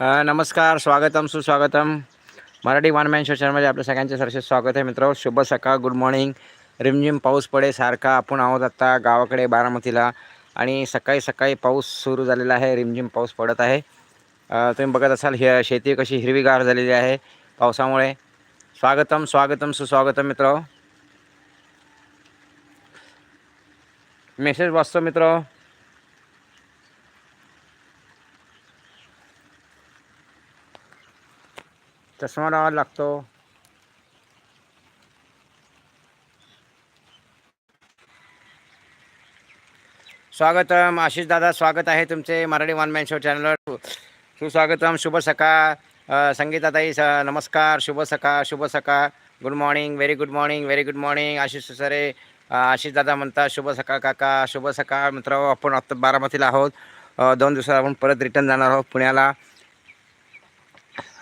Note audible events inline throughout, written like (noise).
नमस्कार स्वागतम सुस्वागतम. मराठी वन मॅन शो चॅनलमध्ये आपल्या सगळ्यांचे सरसे स्वागत आहे मित्र. शुभ सकाळ गुड मॉर्निंग रिमझिम पाऊस पडे सारखा. आपण आहोत आता गावाकडे बारामतीला. आणि सकाळी सकाळी पाऊस सुरू झालेला आहे. रिमझिम पाऊस पडत आहे. तुम्ही बघत असाल हे शेती कशी हिरवीगार झालेली आहे पावसामुळे. स्वागतम स्वागतम सुस्वागतम मित्र. मेसेज वाचतो मित्र. चष्मा लावायला लागतो. स्वागतम. आशिष दादा स्वागत आहे तुमचे मराठी वन मॅन शो चॅनलवर. सुस्वागतम. शुभ सकाळ. संगीताताई स नमस्कार. शुभ सकाळ शुभ सकाळ. Good morning. Very good morning. Very good morning. Ashish Sare Ashish दादा म्हणतात शुभ सकाळ काका. शुभ सकाळ मित्र आपण आत्ता बारामतीला आहोत. दोन दिवसात आपण परत रिटर्न जाणार आहोत पुण्याला.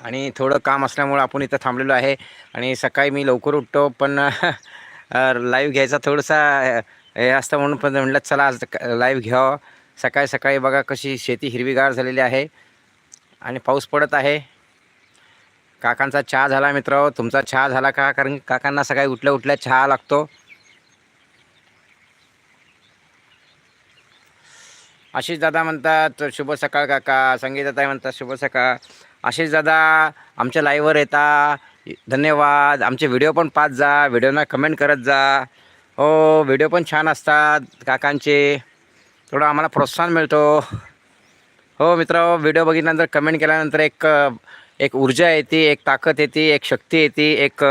आणि थोडं काम असल्यामुळं आपण इथं थांबलेलो आहे. आणि सकाळी मी लवकर उठतो पण लाईव्ह घ्यायचा थोडासा हे असतं म्हणून पण म्हटलं चला आज लाईव्ह घ्यावं. सकाळी सकाळी बघा कशी शेती हिरवीगार झालेली आहे. आणि पाऊस पडत आहे. काकांचा चहा झाला मित्र तुमचा चहा झाला का? कारण काकांना सकाळी उठल्या उठल्या चहा लागतो. आशिष दादा म्हणतात शुभ सकाळ काका. संगीताताई म्हणतात शुभ सकाळ. आशिष दादा आमच्या लाईव्हवर येता. धन्यवाद. आमचे व्हिडिओ पण पाहत जा. व्हिडिओना कमेंट करत जा. हो व्हिडिओ पण छान असतात काकांचे. थोडं आम्हाला प्रोत्साहन मिळतो. हो मित्र व्हिडिओ बघितल्यानंतर कमेंट केल्यानंतर एक एक ऊर्जा येते एक ताकद येते एक शक्ती येते एक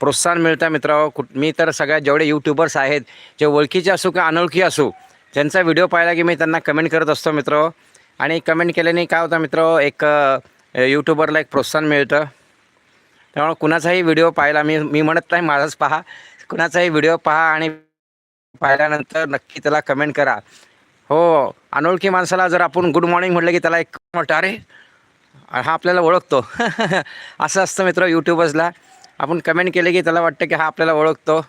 प्रोत्साहन मिळतं मित्र. कुठ मी तर सगळ्यात जेवढे यूट्यूबर्स आहेत जे ओळखीचे असो किंवा अनोळखी असो त्यांचा व्हिडिओ पाहिला की मी त्यांना कमेंट करत असतो मित्र. आणि कमेंट केल्याने काय होतं मित्र एक यूट्यूबरला एक प्रोत्साहन मिळतं. त्यामुळे कुणाचाही व्हिडिओ पाहिला मी मी म्हणत नाही माझाच पहा. कुणाचाही व्हिडिओ पहा आणि पाहिल्यानंतर नक्की त्याला कमेंट करा. हो अनोळखी माणसाला जर आपण गुड मॉर्निंग म्हटलं की त्याला एक वाटतं अरे हा आपल्याला ओळखतो. (laughs) असं असतं मित्र यूट्यूबर्सला आपण कमेंट केले की त्याला वाटतं की हा आपल्याला ओळखतो.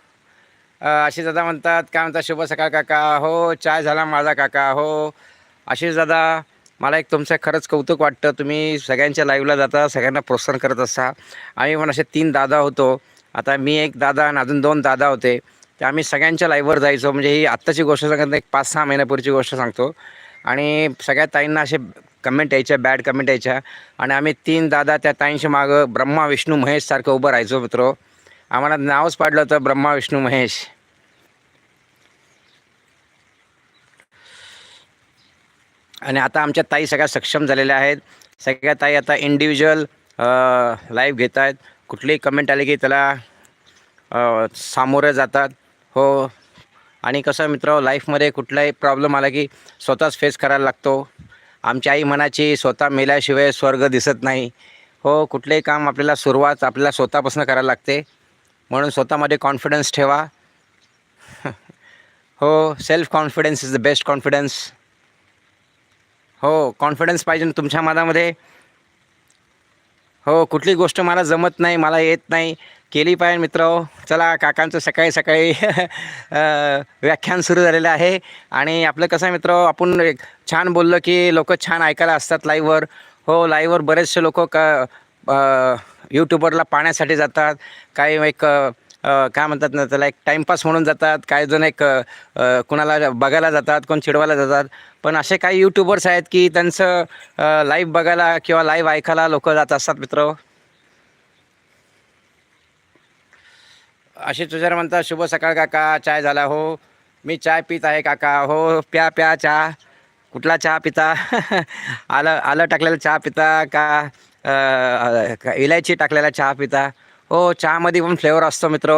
आशिष दादा म्हणतात काय म्हणतात शुभ सकाळ काका. हो चाय झाला माझा काका. हो आशिष दादा मला एक तुमचं खरंच कौतुक वाटतं. तुम्ही सगळ्यांच्या लाईव्हला जाता सगळ्यांना प्रोत्साहन करत असता. आम्ही पण असे तीन दादा होतो. आता मी एक दादा आणि अजून दोन दादा होते. तर आम्ही सगळ्यांच्या लाईव्हवर जायचो. म्हणजे ही आत्ताची गोष्ट सांगत नाही, एक पाच सहा महिन्यापूर्वीची गोष्ट सांगतो. आणि सगळ्या ताईंना असे कमेंट यायच्या बॅड कमेंट यायच्या. आणि आम्ही तीन दादा त्या ताईंशी मागं ब्रह्मा विष्णू महेशसारखं उभं राहायचो मित्र. आम्हाला नावच पाडलं होतं ब्रह्मा विष्णू महेश. आणि आता आमच्या ताई सगळ्या सक्षम झालेल्या आहेत. सगळ्या ताई आता इंडिव्हिज्युअल लाईव्ह घेत आहेत कुठलीही कमेंट आली की त्याला सामोरे जातात. हो. आणि कसं मित्र लाईफमध्ये कुठलाही प्रॉब्लेम आला की स्वतःच फेस करायला लागतो. आमची आई मनाची स्वतः मेल्याशिवाय स्वर्ग दिसत नाही. हो कुठलेही काम आपल्याला सुरुवात आपल्याला स्वतःपासून करायला लागते. म्हणून स्वतःमध्ये कॉन्फिडन्स ठेवा. (laughs) हो self confidence is the best confidence हो कॉन्फिडन्स पाहिजे ना तुमच्या मनामध्ये. हो कुठली गोष्ट मला जमत नाही मला येत नाही. केली पाहिजे मित्र. चला काकांचं सकाळी सकाळी (laughs) व्याख्यान सुरू झालेलं आहे. आणि आपलं कसं आहे मित्र आपण एक छान बोललो की लोक छान ऐकायला असतात लाईव्हवर हो लाईव्हवर बरेचसे लोक का यूट्यूबरला पाहण्यासाठी जातात. काही एक काय म्हणतात ना त्याला एक टाईमपास म्हणून जातात. काही जण एक कुणाला बघायला जातात कोण चिडवायला जातात. पण असे काही यूट्यूबर्स आहेत की त्यांचं लाईव्ह बघायला किंवा लाईव्ह ऐकायला लोक जात असतात मित्र. असे तुझ्यावर म्हणतात शुभ सकाळ काका चाय झाला हो. मी चाय पित आहे काका. हो प्या प्या चहा. कुठला चहा पिता? (laughs) आलं आलं टाकलेला चहा पिता का का इलायची टाकलेला चहा पिता. हो चहामध्ये पण फ्लेवर असतो मित्र.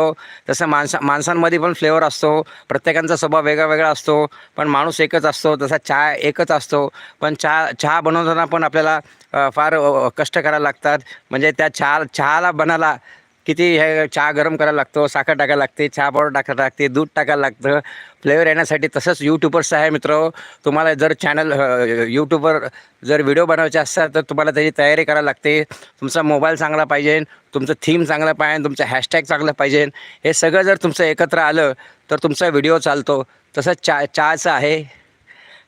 तसं माणसा माणसांमध्ये पण फ्लेवर असतो. प्रत्येकांचा स्वभाव वेगळा वेगळा असतो. पण माणूस एकच असतो तसा चहा एकच असतो. पण चहा चहा बनवताना पण आपल्याला फार कष्ट करायला लागतात. म्हणजे त्या चहा चहाला बनायला किती हे चहा गरम करायला लागतो साखर टाकायला लागते चहा पावडर टाकायला लागते दूध टाकायला लागतं. फ्लेवर येण्यासाठी तसंच यूट्यूबर्स आहे मित्र. तुम्हाला जर चॅनल यूट्यूबवर जर व्हिडिओ बनवायचे असतात तर तुम्हाला त्याची तयारी करायला लागते. तुमचा मोबाईल चांगला पाहिजे तुमचं थीम चांगलं पाहिजे तुमचं हॅशटॅग चांगलं पाहिजे. हे सगळं जर तुमचं एकत्र आलं तर तुमचा व्हिडिओ चालतो. तसंच चा चहाचं आहे.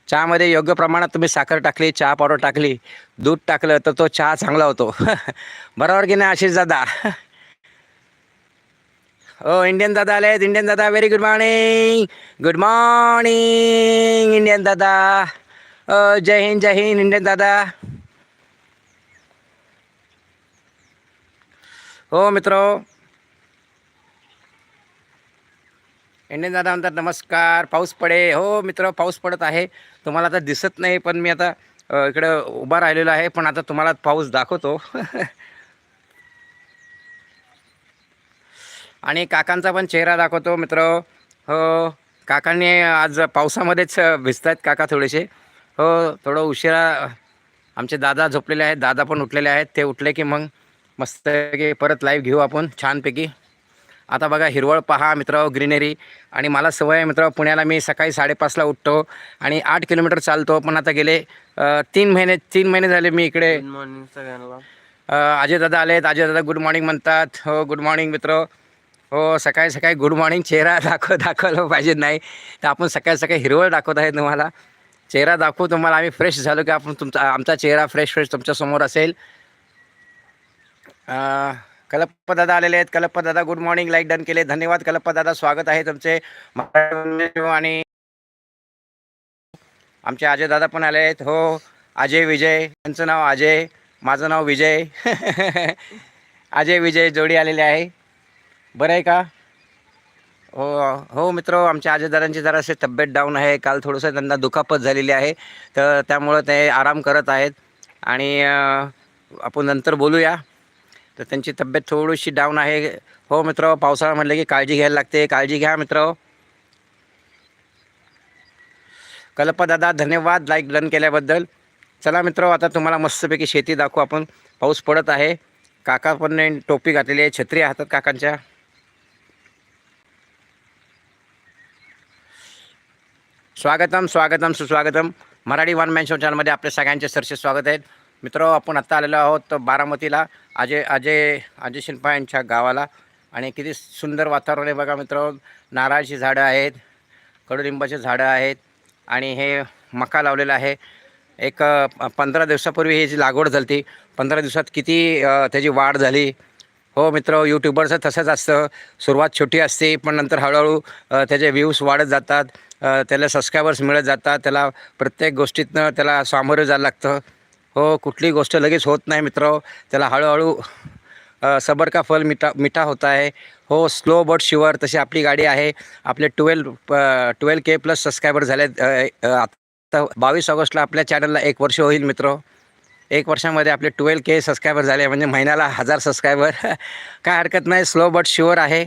चहामध्ये योग्य प्रमाणात तुम्ही साखर टाकली चहा पावडर टाकली दूध टाकलं तर तो चहा चांगला होतो. (laughs) बरोबर की नाही आशिष दादा? (laughs) हो इंडियन दादा आले आहेत इंडियन दादा very good morning good morning Indian दादा जय हिंद जय हिंद इंडियन दादा हो मित्र. इंडियन दादा म्हणतात नमस्कार पाऊस पडे. हो मित्र पाऊस पडत आहे. तुम्हाला आता दिसत नाही पण मी आता इकडं उभा राहिलेलो आहे पण आता तुम्हाला पाऊस दाखवतो. (laughs) आणि काकांचा पण चेहरा दाखवतो मित्र. हो काकांनी आज पावसामध्येच भिजत आहेत काका थोडेसे. हो थोडं उशिरा आमचे दादा झोपलेले आहेत दादा पण उठलेले आहेत. ते उठले की मग मस्त परत लाईव्ह घेऊ आपण छानपैकी. आता बघा हिरवळ पहा मित्र ग्रीनरी. आणि मला सवय आहे मित्र पुण्याला मी सकाळी साडेपाचला उठतो आणि आठ किलोमीटर चालतो पण आता गेले तीन महिने तीन महिने झाले मी इकडे. मॉर्निंग सगळ्यांना. अजय दादा आलेत अजय दादा गुड मॉर्निंग म्हणतात. हो गुड मॉर्निंग मित्र. हो सकाळी सकाळी गुड मॉर्निंग चेहरा (laughs) दाखव दाखवला पाहिजे. नाही तर आपण सकाळी सकाळी हिरवळ दाखवत आहे तुम्हाला. चेहरा दाखवू तुम्हाला आम्ही फ्रेश झालो की आपण तुमचा आमचा चेहरा फ्रेश फ्रेश तुमच्यासमोर असेल. कलप्पा दादा आलेले आहेत. कलप्पा दादा गुड मॉर्निंग लाईक डन केले. धन्यवाद कलप्पा दादा स्वागत आहे तुमचे. आणि आमचे अजय दादा पण आले आहेत. हो अजय विजय त्यांचं नाव अजय माझं नाव विजय. (laughs) अजय विजय जोडी आलेले आहे. बरं आहे का? हो हो मित्र आमच्या आजदारांची जराशी तब्येत डाऊन आहे. काल थोडंसं त्यांना दुखापत झालेली आहे. तर त्यामुळं ते आराम करत आहेत. आणि आपण नंतर बोलूया. तर त्यांची तब्येत थोडीशी डाऊन आहे. हो मित्र पावसाळा म्हटलं की काळजी घ्यायला लागते. काळजी घ्या मित्र. कल्पदादा धन्यवाद लाईक डन केल्याबद्दल. चला मित्र आता तुम्हाला मस्तपैकी शेती दाखवू आपण. पाऊस पडत आहे. काका पण टोपी घातलेली आहे. छत्री हातात काकांच्या. स्वागतम स्वागतम सुस्वागतम. मराठी वन मॅन शो चॅनलमध्ये आपल्या सगळ्यांचे सरसे स्वागत आहेत मित्र आपण आत्ता आलेलो आहोत बारामतीला अजय अजय अजय शिल्पा यांच्या गावाला. आणि किती सुंदर वातावरण आहे बघा मित्र. नारळाची झाडं आहेत कडुलिंबाची झाडं आहेत आणि हे मका लावलेला आहे. एक पंधरा दिवसापूर्वी ही जी लागवड झाली पंधरा दिवसात किती त्याची वाढ झाली हो मित्र यूट्यूबरचं तसंच असतं. सुरुवात छोटी असते पण नंतर हळूहळू त्याचे व्ह्यूज वाढत जातात. त्याला सबस्क्रायबर्स मिळत जातात. त्याला प्रत्येक गोष्टीतनं त्याला सामोरं जायला लागतं. हो कुठली गोष्ट लगेच होत नाही मित्र. त्याला हळूहळू सबर का फल मिठा मिठा होता है हो स्लो बट शुअर तशी आपली गाडी आहे. आपले twelve twelve K plus subscriber झाले आता बावीस ऑगस्टला आपल्या चॅनलला एक वर्ष होईल मित्र. एक वर्षामध्ये आपले ट्वेल्व के सबस्क्रायबर झाले म्हणजे महिन्याला हजार सबस्क्रायबर (laughs) काय हरकत नाही स्लो बट शुअर आहे.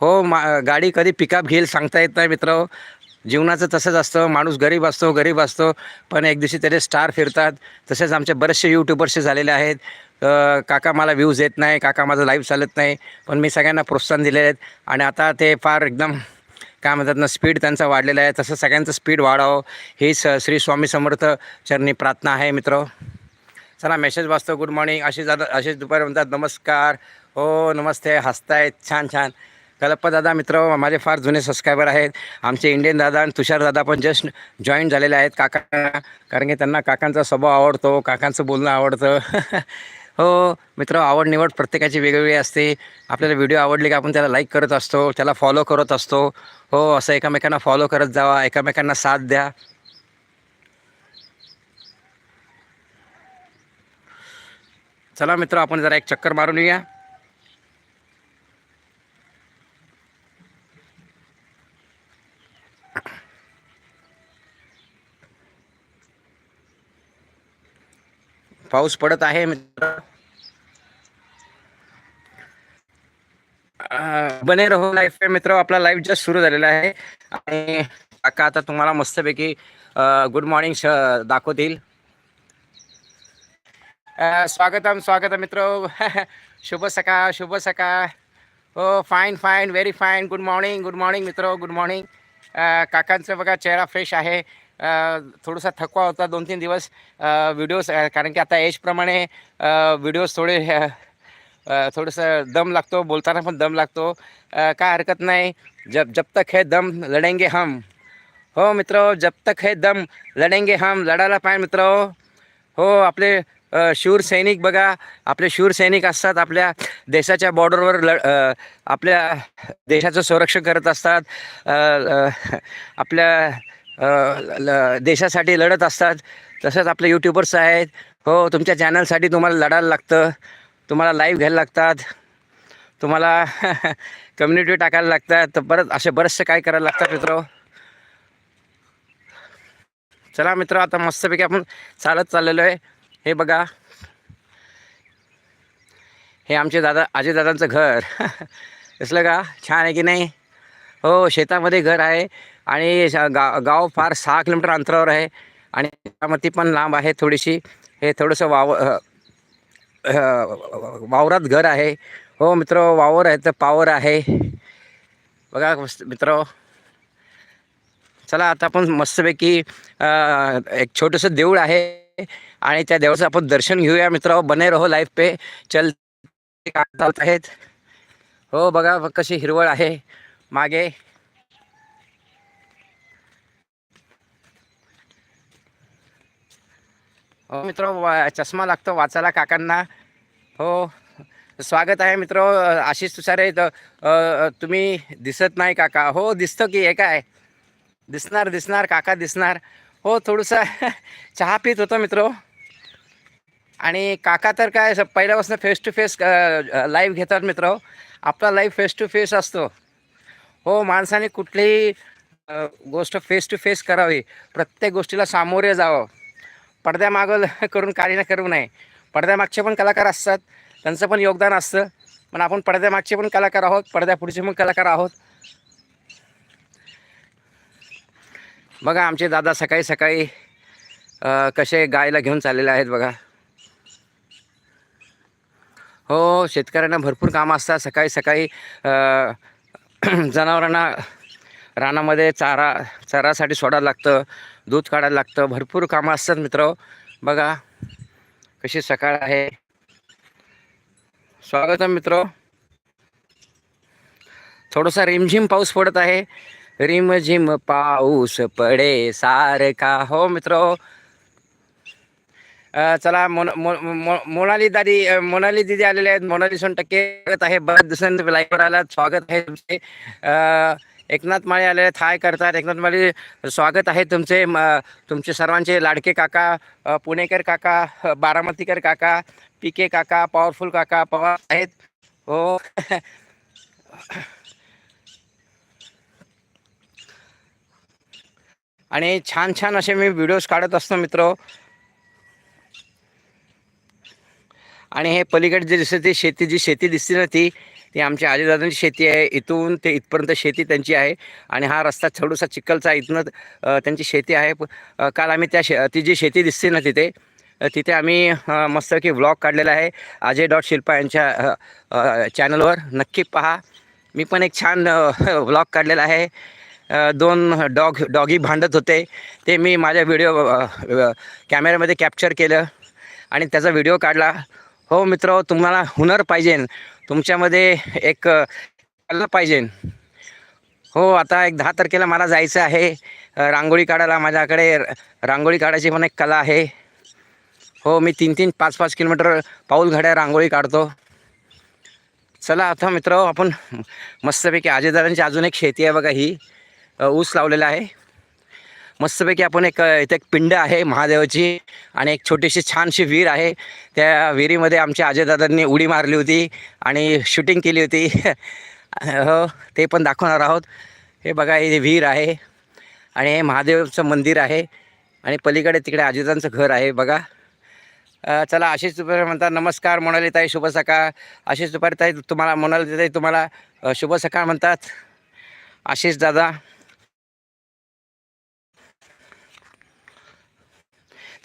हो मा गाडी कधी पिकअप घेईल सांगता येत नाही मित्र. जीवनाचं तसंच असतं माणूस गरीब असतो गरीब असतो पण एक दिवशी त्याचे स्टार फिरतात. तसेच आमचे बरेचसे यूट्यूबर्सचे झालेले आहेत. काका मला व्ह्यूज येत नाही काका माझं लाईव्ह चालत नाही पण मी सगळ्यांना प्रोत्साहन दिलेले आहेत. आणि आता ते फार एकदम काय म्हणतात ना स्पीड त्यांचा वाढलेला आहे. तसं सगळ्यांचं स्पीड वाढावं. हीच स श्री स्वामी समर्थ चरणी प्रार्थना आहे मित्र. चला मेसेज वाचतो. गुड मॉर्निंग अशी दादा अशीच दुपार म्हणतात नमस्कार. हो नमस्ते. हसतायत. छान छान. कलप्पा दादा मित्र माझे फार जुने सबस्क्रायबर आहेत. आमचे इंडियन दादा आणि तुषार दादा पण जस्ट जॉईन झालेले आहेत. काकांना कारण की त्यांना काकांचा स्वभाव आवडतो काकांचं बोलणं आवडतं. (laughs) हो मित्र आवड निवड प्रत्येकाची वेगवेगळी असते. आपल्याला व्हिडिओ आवडले की आपण त्याला लाईक करत असतो त्याला फॉलो करत असतो. हो असं एकमेकांना फॉलो करत जावा एकमेकांना साथ द्या. चला मित्र आपण जरा एक चक्कर मारून येऊया. पाऊस पडत आहे मित्र. बने रहो लाईफ मित्र आपला लाईव्ह जस्ट सुरू झालेला आहे. आणि काका आता तुम्हाला मस्तपैकी गुड मॉर्निंग दाखवतील. स्वागतम स्वागतम मित्र. (laughs) शुभ सका शुभ सका हो fine fine very fine good morning good morning मित्र गुड मॉर्निंग काकांचं बघा चेहरा फ्रेश आहे. थोडासा थकवा होता दोन तीन दिवस. व्हिडिओज कारण की आता एजप्रमाणे व्हिडिओज थोडे थोडंसं दम लागतो बोलताना पण दम लागतो. काय हरकत नाही. जब जब तक है दम लढेंगे हम. हो मित्र जब तक है दम लढेंगे हम. लढायला पाहिजे मित्र. हो आपले शूर सैनिक बघा आपले शूर सैनिक असतात आपल्या देशाच्या बॉर्डरवर ल आपल्या देशाचं संरक्षण करत असतात आपल्या ल- देशासाठी लढत असतात तसंच आपले यूट्यूबर्स आहेत. हो तुमच्या चॅनलसाठी तुम्हाला लढायला लागतं तुम्हाला लाईव्ह घ्यायला लागतात तुम्हाला (laughs) कम्युनिटी टाकायला लागतात तर परत असे बरेचसे काय करायला लागतात मित्र? चला मित्र आता मस्तपैकी आपण चालत चाललेलो आहे. हे बघा. हे आमचे दादा आजी दादांचं घर. (laughs) दिसलं का? छान आहे की नाही? हो शेतामध्ये घर आहे आणि गा गाव फार सहा किलोमीटर अंतरावर आहे आणि त्यामध्ये पण लांब आहे थोडीशी. हे थोडंसं वाव वावरात घर आहे. हो मित्र वावर आहे तर पावर आहे. बघा मित्र. चला आता आपण मस्तपैकी एक छोटंसं देऊळ आहे. आणि त्या देवाचं आपण दर्शन घेऊया मित्र बने रहो लाईफ पे. चल चालत आहेत? हो बघा कशी हिरवळ आहे. मागे. हो मित्र चष्मा लागतो वाचायला काकांना. हो स्वागत आहे मित्र आशिष तुषारे तुम्ही दिसत नाही काका. हो दिसतं की हे काय? दिसणार दिसणार काका दिसणार. हो थोडंसं (laughs) चहा पित होतो मित्र. आणि काका तर काय स- पहिल्यापासून फेस टू फेस लाईव्ह घेतात मित्र. आपला लाईव्ह फेस टू फेस असतो. हो माणसाने कुठलीही गोष्ट फेस टू फेस करावी. प्रत्येक गोष्टीला सामोरे जावं. पडद्यामागं (laughs) करून कार्य करू नये. पडद्यामागचे पण कलाकार असतात. त्यांचं पण योगदान असतं. पण आपण पडद्यामागचे पण कलाकार आहोत पडद्यापुढचे पण कलाकार आहोत. बघा आमचे दादा सकाळी सकाळी कसे गायला घेऊन चाललेले आहेत बघा. हो शेतकऱ्यांना भरपूर कामं असतात. सकाळी सकाळी (clears throat) जनावरांना रानामध्ये चारा चारासाठी सोडायला लागतं दूध काढायला लागतं. भरपूर कामं असतात मित्र. बघा कशी सकाळ आहे. स्वागत आहे मित्र. थोडासा रिमझिम पाऊस पडत आहे. रिमझिम पाऊस पडे सारखा. हो मित्र. चला मोन मो मो- मोनाली दादी मोनाली दिदी आलेले आहेत. मोनाली सोन टक्के स्वागत आहे. बऱ्याच दिवसांनी लाईव्हवर आला स्वागत आहे तुमचे. एकनाथ माळे आले आहेत. हाय करतात. एकनाथ माळे स्वागत आहे तुमचे. म तुमचे सर्वांचे लाडके काका पुणेकर काका बारामतीकर काका पी के काका पॉवरफुल काका पवार आहेत हो. आणि छान छान असे मी व्हिडिओज काढत असतो मित्र. आणि हे पलीकडे जे दिसते ती शेती जी शेती दिसते ना ती ती आमच्या आजीदादांची शेती आहे. इथून ते इथपर्यंत शेती त्यांची आहे. आणि हा रस्ता थोडासा चिखलचा इथनं त्यांची शेती आहे. काल आम्ही त्या शे ती जी शेती दिसते ना तिथे तिथे आम्ही मस्तपैकी व्लॉग काढलेला आहे. अजय डॉट शिल्पा यांच्या चॅनलवर नक्की पहा. मी पण एक छान व्लॉग (laughs) काढलेला आहे. दोन डॉग डॉगी भांडत होते. ते मी माझ्या व्हिडिओ कॅमेऱ्यामध्ये कॅप्चर केलं आणि त्याचा व्हिडिओ काढला. हो मित्र तुम्हाला हुनर पाहिजे. तुमच्यामध्ये एक कला पाहिजे. हो आता एक दहा तारखेला मला जायचं आहे. रांगोळी काढायला माझ्याकडे र- रांगोळी काढायची पण एक कला आहे. हो मी तीन तीन पाच पाच किलोमीटर पाऊल घड्या रांगोळी काढतो. चला आता मित्र आपण मस्तपैकी आजेदारांची अजून एक शेती आहे बघा ही. ऊस लावलेला आहे. मस्तपैकी आपण एक इथे एक पिंड आहे महादेवाची आणि एक छोटीशी छानशी विहीर आहे. त्या विहिरीमध्ये आमच्या अजयदादांनी उडी मारली होती आणि शूटिंग केली होती. (laughs) हो ते पण दाखवणार आहोत. हे बघा हे विहीर आहे आणि हे महादेवचं मंदिर आहे आणि पलीकडे तिकडे अजितांचं घर आहे बघा. चला आशिष दुपारी म्हणतात नमस्कार मोनाली ताई शुभ सकाळ. आशिष दुपारी ताई तुम्हाला मोनाली ताई तुम्हाला शुभ सकाळ म्हणतात. आशिष दादा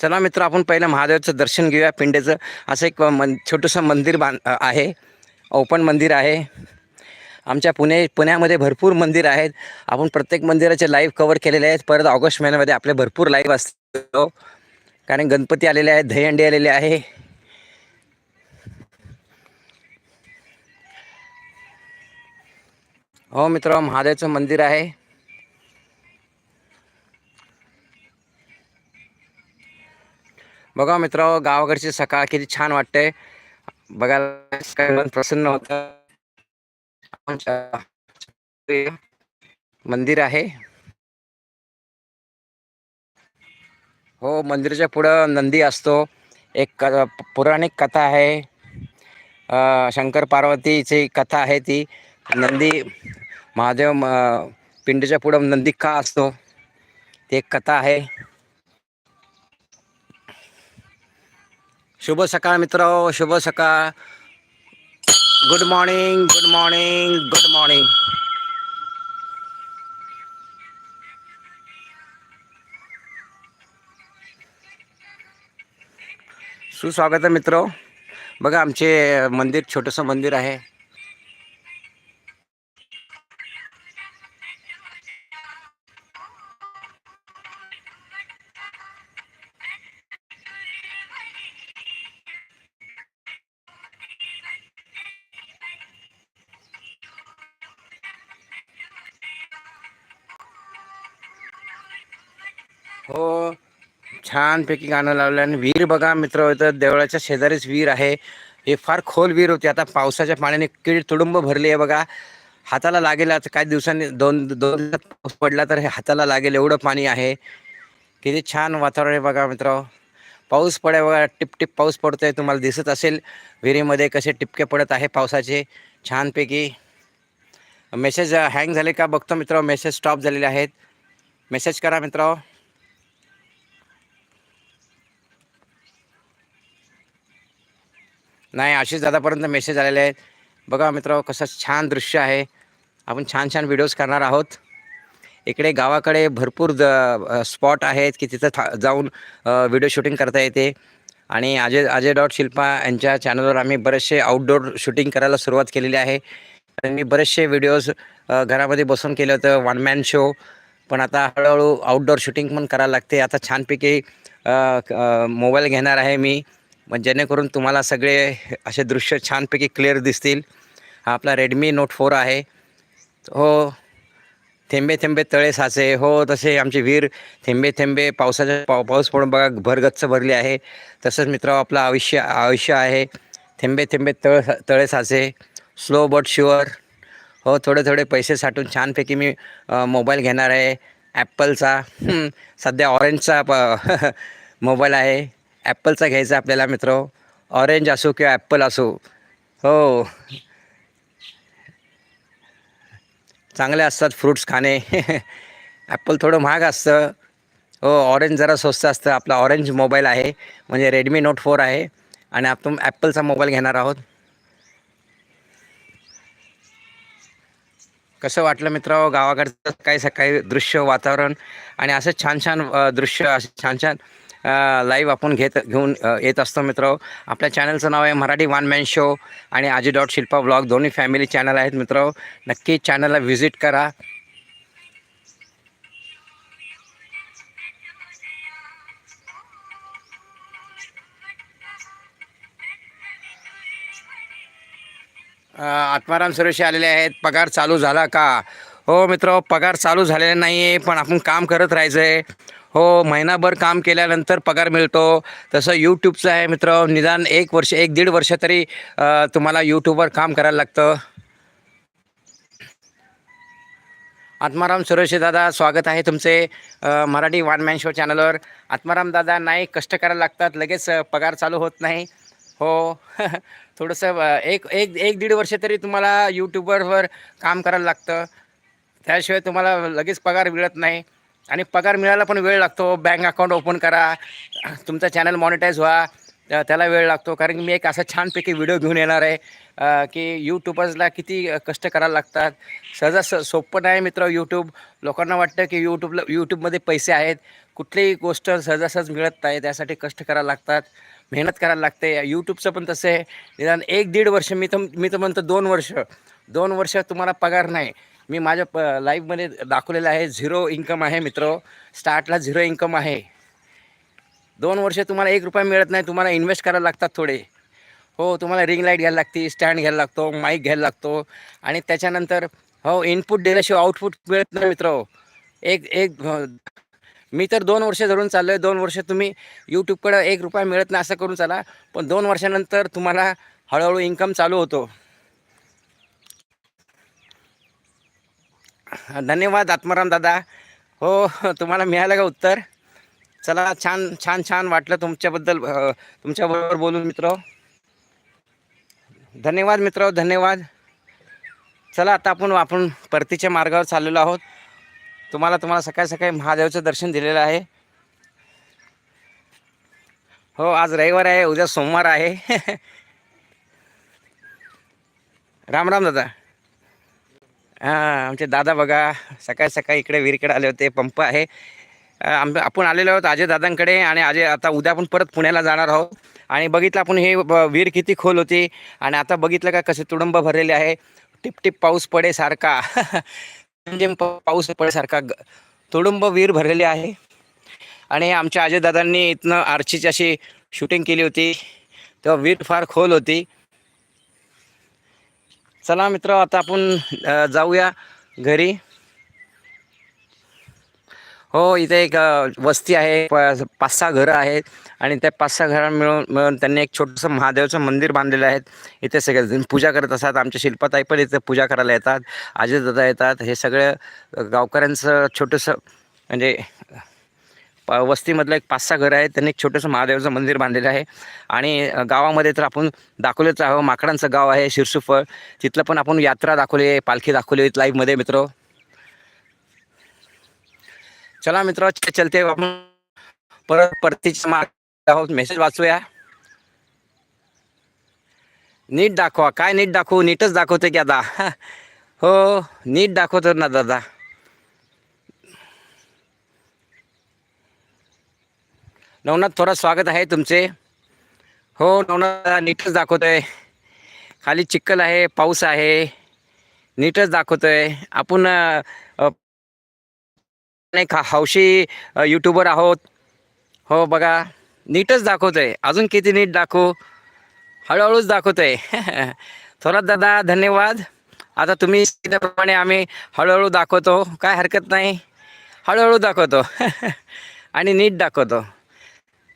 चला मित्र आपण पहिलं महादेवाचं दर्शन घेऊया. पिंडेचं असं एक मन छोटंसं मंदिर बांध आहे. ओपन मंदिर आहे. आमच्या पुणे पुण्यामध्ये भरपूर मंदिर आहेत. आपण प्रत्येक मंदिराचे लाईव्ह कवर केलेले आहेत. परत ऑगस्ट महिन्यामध्ये आपले भरपूर लाईव्ह असतो. कारण गणपती आलेले आहेत दहीहंडी आलेले आहे. हो मित्र महादेवचं मंदिर आहे. बघा मित्र गावाकडची सकाळ किती छान वाटते बघायला मन प्रसन्न होत. मंदिर आहे. हो मंदिराच्या पुढं नंदी असतो. एक पौराणिक कथा आहे. शंकर पार्वतीची कथा आहे ती. नंदी महादेव पिंडीच्या पुढं नंदी का असतो. ती एक कथा आहे. शुभ सकाळ मित्र. शुभ सकाळ. Good morning good morning good morning सुस्वागत आहे मित्र. बघा आमचे मंदिर छोटंसं मंदिर आहे. छानपैकी गाणं लावलं आणि विहीर बघा मित्र होतं देवळाच्या शेजारीच विहीर आहे. हे फार खोल विहीर होती. आता पावसाच्या पाण्याने किड तुडुंब भरली आहे बघा. हाताला लागेल आता काही दिवसांनी दोन दोन दिवसात पाऊस पडला तर हे हाताला लागेल एवढं पाणी आहे. किती छान वातावरण आहे बघा मित्र. पाऊस पडे बघा टिपटिप पाऊस पडतोय. तुम्हाला दिसत असेल विहिरीमध्ये कसे टिपके पडत आहे पावसाचे. छानपैकी. मेसेज हँग झाले का? बघतो मित्र. मेसेज स्टॉप झालेले आहेत. मेसेज करा मित्र. नाही आशिष दादापर्यंत मेसेज आलेले आहेत. बघा मित्र कसं छान दृश्य आहे. आपण छान छान व्हिडिओज करणार आहोत. इकडे गावाकडे भरपूर स्पॉट आहेत की तिथं था जाऊन व्हिडिओ शूटिंग करता येते. आणि अजय अजय डॉट शिल्पा यांच्या चॅनलवर आम्ही बरेचसे आउटडोर शूटिंग करायला सुरुवात केलेली आहे. मी बरेचसे व्हिडिओज घरामध्ये बसून केलं होतं वन मॅन शो पण आता हळूहळू आउटडोर शूटिंग पण करायला लागते. आता छानपैकी मोबाईल घेणार आहे मी. मग जेणेकरून तुम्हाला सगळे असे दृश्य छानपैकी क्लिअर दिसतील. हा आपला रेडमी नोट फोर आहे. हो थेंबे थेंबे तळे साचे. हो तसे आमचे विहीर थेंबे थेंबे पावसाच्या पाव पाऊस पडून बघा भरगच्च भरली आहे. तसंच मित्र आपलं आयुष्य आयुष्य आहे. थेंबे थेंबे तळ तळे साचे. स्लो बट शुअर हो थोडे थोडे पैसे साठून छानपैकी मी मोबाईल घेणार आहे. ॲपलचा सध्या ऑरेंजचा प (laughs) मोबाईल आहे. ॲपलचा घ्यायचा आपल्याला मित्र. ऑरेंज असो किंवा ॲपल असो. हो. चांगले असतात फ्रूट्स खाणे. (laughs) ॲपल थोडं महाग असतं. हो ऑरेंज जरा स्वस्त असतं. आपला ऑरेंज मोबाईल आहे. म्हणजे रेडमी नोट फोर आहे. आणि आपण ॲपलचा मोबाईल घेणार आहोत. कसं वाटलं मित्र? गावाकडचं काही सकाळी दृश्य वातावरण आणि असं छान छान दृश्य असं छान छान लाईव्ह आपण घेत घेऊन येत असतो मित्र. आपल्या चॅनलचं नाव आहे मराठी वन मॅन शो आणि आजी डॉट शिल्पा ब्लॉग दोन्ही फॅमिली चॅनल आहेत मित्र. नक्की चॅनलला व्हिजिट करा. आत्माराम सुरेशी आलेले आहेत. पगार चालू झाला का? हो मित्र पगार चालू झालेला नाही आहे पण आपण काम करत राहायचं आहे हो महिनाभर काम केल्यानंतर पगार मिळतो. तसं यूट्यूबचं आहे मित्र. निदान एक वर्ष एक दीड वर्ष तरी तुम्हाला यूट्यूबवर काम करायला लागतं. आत्माराम सुरेश दादा स्वागत आहे तुमचे मराठी वन मॅन शो चॅनलवर आत्माराम दादा नाही कष्ट करायला लागतात. लगेच पगार चालू होत नाही. हो. (laughs) थोडंसं एक एक एक दीड वर्ष तरी तुम्हाला यूट्यूबरवर काम करायला लागतं. त्याशिवाय तुम्हाला लगेच पगार मिळत नाही. आणि पगार मिळायला पण वेळ लागतो. बँक अकाउंट ओपन करा. तुमचा चॅनल मॉनिटाईज व्हा. त्याला वेळ लागतो. कारण की मी एक असा छानपैकी व्हिडिओ घेऊन येणार आहे. की यूट्यूबर्सला किती कष्ट करायला लागतात. सहजा स सोपं नाही मित्र यूट्यूब लोकांना वाटतं की यूट्यूबला यूट्यूबमध्ये पैसे आहेत. कुठलीही गोष्ट सहजासहज मिळत नाही. त्यासाठी कष्ट करायला लागतात. मेहनत करायला लागते. यूट्यूबचं पण तसं आहे. निदान एक दीड वर्ष मी तर मी तर म्हणतो दोन वर्ष. दोन वर्ष तुम्हाला पगार नाही. मी माझ्या प लाईफमध्ये दाखवलेलं आहे झिरो इन्कम आहे मित्र. स्टार्टला झिरो इन्कम आहे. दोन वर्ष तुम्हाला एक रुपया मिळत नाही तुम्हाला इन्व्हेस्ट करायला लागतात थोडे. हो तुम्हाला रिंग लाइट घ्यायला लागते स्टँड घ्यायला लागतो माईक घ्यायला लागतो. आणि त्याच्यानंतर हो इनपुट दिल्याशिवाय आउटपुट मिळत नाही मित्र. एक एक हो. मी तर दोन वर्ष धरून चाललो आहे दोन वर्ष तुम्ही यूट्यूबकडं एक रुपया मिळत नाही असं करून चाला. पण दोन वर्षानंतर तुम्हाला हळूहळू इन्कम चालू होतो. धन्यवाद आत्माराम दादा. हो तुम्हाला मिळालं का उत्तर? चला छान छान छान वाटलं तुमच्याबद्दल तुमच्याबरोबर बोलून मित्र. धन्यवाद मित्र धन्यवाद. चला आता आपण आपण परतीच्या मार्गावर चाललेलो आहोत. तुम्हाला तुम्हाला सकाळी सकाळी महादेवचं दर्शन दिलेलं आहे. हो आज रविवार आहे उद्या सोमवार आहे. (laughs) राम राम दादा. हां आमचे दादा बघा सकाळी सकाळी इकडे विहिरीकडे आले होते पंप आहे. आम आपण आलेलो आहोत अजय दादांकडे आणि अजय आता उद्या आपण परत पुण्याला जाणार आहोत. आणि बघितलं आपण हे विहीर किती खोल होती आणि आता बघितलं का कसे तुडंब भरलेले आहे. टिपटिप पाऊस पडे सारखा (laughs) म्हणजे पाऊस पडेसारखा. ग- तुडुंब विहीर भरलेली आहे. आणि आमच्या अजयदादांनी इथनं आर्चीची अशी शूटिंग केली होती. तेव्हा विहीर फार खोल होती. चला मित्र आता आपण जाऊया घरी. हो इथे एक वस्ती आहे. पाच सहा घरं आहेत आणि त्या पाच सहा घरां मिळून मिळून त्यांनी एक छोटंसं महादेवचं मंदिर बांधलेलं आहे. इथे सगळे पूजा करत असतात. आमच्या शिल्पाताई पण इथे पूजा करायला येतात. आजी दादा येतात. हे सगळं गावकऱ्यांचं छोटंसं म्हणजे वस्तीमधलं एक पाच सहा घरं आहे त्यांनी एक छोटंसं महादेवाचं मंदिर बांधलेलं आहे. आणि गावामध्ये तर आपण दाखवलेच आहो माकडांचं गाव आहे शिरसुफळ. तिथलं पण आपण यात्रा दाखवली आहे पालखी दाखवली आहे लाईव्हमध्ये मित्र. चला मित्र चलते आपण. परत परतीच्या मार्ग आहोत. मेसेज वाचूया. नीट दाखवा. काय नीट दाखवू? नीटच दाखवते की आता. (laughs) हो नीट दाखवतो ना दादा. नवनाथ थोरात स्वागत आहे तुमचे. हो नवनाथ नीटच दाखवतो आहे खाली चिखल आहे पाऊस आहे. नीटच दाखवतो आहे आपण नाही खा हौशी यूट्यूबर आहोत. हो बघा. नीटच दाखवतो आहे अजून किती नीट दाखवू? हळूहळूच दाखवतो आहे (laughs) थोरात दादा धन्यवाद. आता तुम्ही सांगितल्याप्रमाणे आम्ही हळूहळू दाखवतो. काय हरकत नाही. हळूहळू दाखवतो. (laughs) आणि नीट दाखवतो.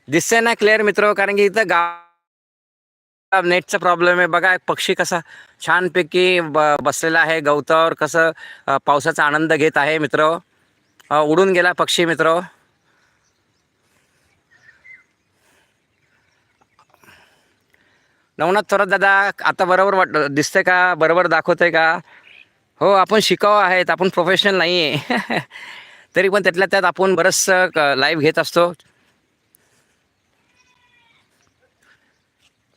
दिसतंय ना क्लिअर मित्र कारण की इथं गाव नेटचा प्रॉब्लेम आहे. बघा एक पक्षी कसा छानपैकी ब बसलेला आहे. गवतावर कसं पावसाचा आनंद घेत आहे मित्र. उडून गेला पक्षी मित्र. नवनाथ थोरात दादा आता बरोबर वाट दिसतंय का? बरोबर दाखवतंय का? हो आपण शिकावं आहेत. आपण प्रोफेशनल नाही आहे तरी पण त्यातल्या त्यात आपण बरंचसं लाईव्ह घेत असतो.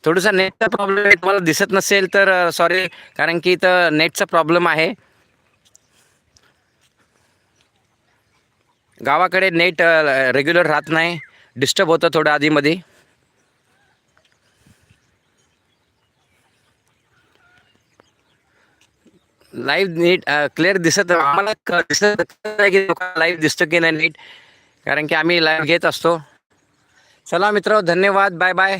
थोडंसं नेटचा प्रॉब्लेम आहे. तुम्हाला दिसत नसेल तर सॉरी कारण की इथं नेटचा प्रॉब्लेम आहे. गावाकडे नेट रेग्युलर राहत नाही. डिस्टर्ब होतं थोडं आधीमध्ये लाईव्ह नीट क्लिअर दिसत आम्हाला दिसत की लाईव्ह दिसतो की नाही नीट कारण की आम्ही लाईव्ह घेत असतो. चला मित्र धन्यवाद. Bye bye